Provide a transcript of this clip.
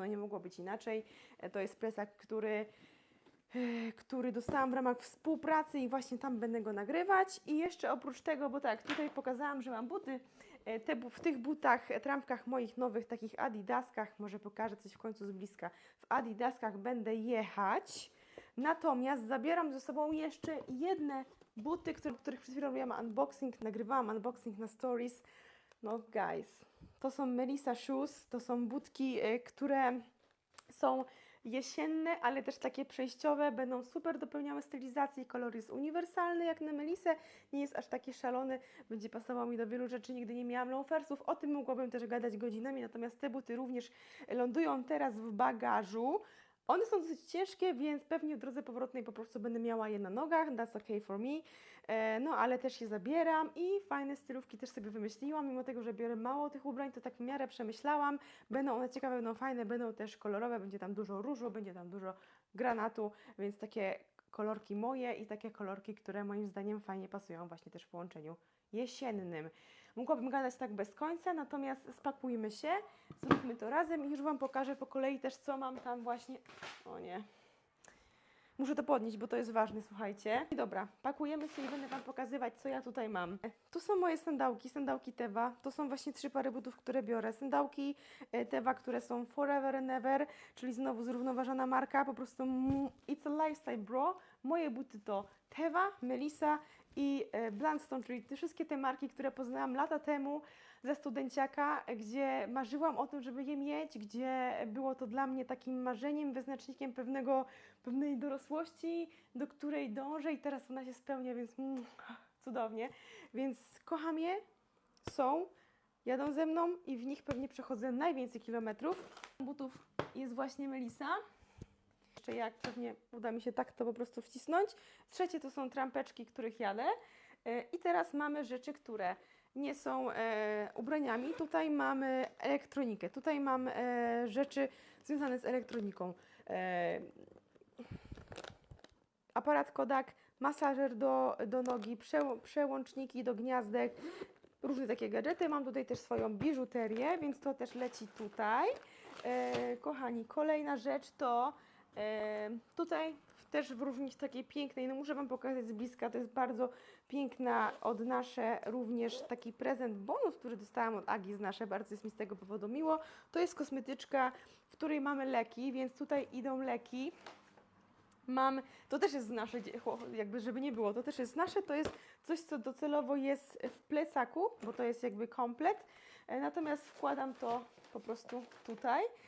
no nie mogło być inaczej. E, To jest plecak, który e, który dostałam w ramach współpracy i właśnie tam będę go nagrywać. I jeszcze oprócz tego, bo tak, tutaj pokazałam, że mam buty, e, te, w tych butach, trampkach moich nowych, takich adidaskach, może pokażę coś w końcu z bliska, w adidaskach będę jechać. Natomiast zabieram ze sobą jeszcze jedne buty, które, których przed chwilą robiłam unboxing, nagrywałam unboxing na stories. No guys, to są Melissa Shoes, to są butki, e, które są jesienne, ale też takie przejściowe, będą super dopełniały stylizację. Kolor jest uniwersalny jak na Melisę, nie jest aż taki szalony, będzie pasował mi do wielu rzeczy. Nigdy nie miałam loafersów, o tym mogłabym też gadać godzinami, natomiast te buty również lądują teraz w bagażu. One są dosyć ciężkie, więc pewnie w drodze powrotnej po prostu będę miała je na nogach, that's okay for me. E, no ale też je zabieram i fajne stylówki też sobie wymyśliłam, mimo tego, że biorę mało tych ubrań, to tak w miarę przemyślałam. Będą one ciekawe, będą fajne, będą też kolorowe, będzie tam dużo różu, będzie tam dużo granatu, więc takie kolorki moje i takie kolorki, które moim zdaniem fajnie pasują właśnie też w połączeniu jesiennym. Mogłabym gadać tak bez końca, natomiast spakujmy się, zróbmy to razem i już Wam pokażę po kolei też, co mam tam właśnie... O nie, Muszę to podnieść, bo to jest ważne, słuchajcie. I dobra, pakujemy się i będę Wam pokazywać, co ja tutaj mam. Tu są moje sandałki, sandałki Teva. To są właśnie trzy pary butów, które biorę. Sandałki e, Teva, które są forever and ever, czyli znowu zrównoważona marka, po prostu it's a lifestyle bro. Moje buty to Teva, Melissa i e, Blundstone, czyli te wszystkie te marki, które poznałam lata temu ze studenciaka, gdzie marzyłam o tym, żeby je mieć, gdzie było to dla mnie takim marzeniem, wyznacznikiem pewnego, pewnej dorosłości, do której dążę i teraz ona się spełnia, więc mm, cudownie. Więc kocham je, są, jadą ze mną i w nich pewnie przechodzę najwięcej kilometrów. Butów jest właśnie Melisa. Jeszcze jak pewnie uda mi się tak to po prostu wcisnąć. Trzecie to są trampeczki, których jadę. E, I teraz mamy rzeczy, które nie są e, ubraniami. Tutaj mamy elektronikę. Tutaj mam e, rzeczy związane z elektroniką. E, aparat Kodak, masażer do, do nogi, przeł, przełączniki do gniazdek, różne takie gadżety. Mam tutaj też swoją biżuterię, więc to też leci tutaj. E, kochani, kolejna rzecz to tutaj też w różnicy takiej pięknej, no muszę Wam pokazać z bliska, to jest bardzo piękna od nasze również taki prezent, bonus, który dostałam od Agi z nasze, bardzo jest mi z tego powodu miło. To jest kosmetyczka, w której mamy leki, więc tutaj idą leki. Mam, to też jest nasze, jakby żeby nie było, to też jest nasze, to jest coś, co docelowo jest w plecaku, bo to jest jakby komplet, E, natomiast wkładam to po prostu tutaj.